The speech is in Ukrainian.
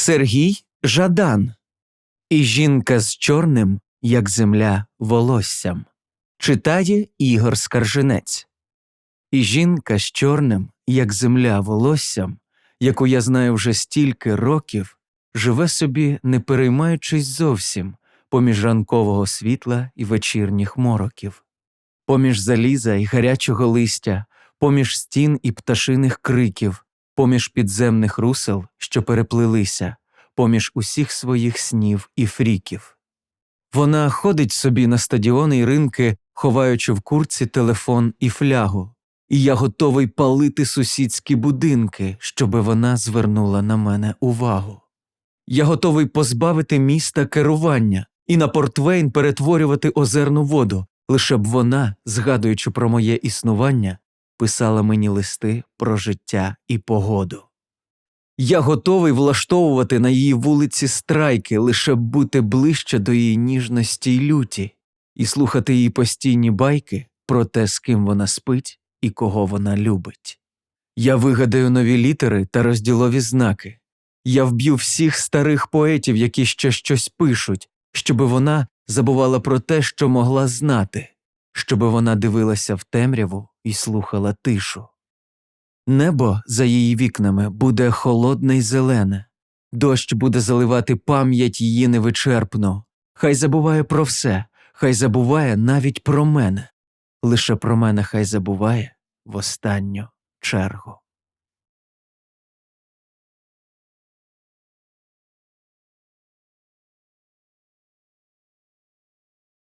Сергій Жадан. І жінка з чорним, як земля, волоссям. Читає Ігор Скаржинець. І жінка з чорним, як земля, волоссям, яку я знаю вже стільки років, живе собі, не переймаючись зовсім поміж ранкового світла і вечірніх мороків, поміж заліза і гарячого листя, поміж стін і пташиних криків, поміж підземних русел, що переплилися, поміж усіх своїх снів і фріків. Вона ходить собі на стадіони й ринки, ховаючи в курці телефон і флягу, і я готовий палити сусідські будинки, щоби вона звернула на мене увагу. Я готовий позбавити міста керування і на портвейн перетворювати озерну воду, лише б вона, згадуючи про моє існування, писала мені листи про життя і погоду. Я готовий влаштовувати на її вулиці страйки, лише бути ближче до її ніжності й люті, і слухати її постійні байки про те, з ким вона спить і кого вона любить. Я вигадаю нові літери та розділові знаки. Я вб'ю всіх старих поетів, які ще щось пишуть, щоби вона забувала про те, що могла знати, щоби вона дивилася в темряву і слухала тишу. Небо за її вікнами буде холодне й зелене, дощ буде заливати пам'ять її невичерпно. Хай забуває про все, хай забуває навіть про мене. Лише про мене хай забуває в останню чергу.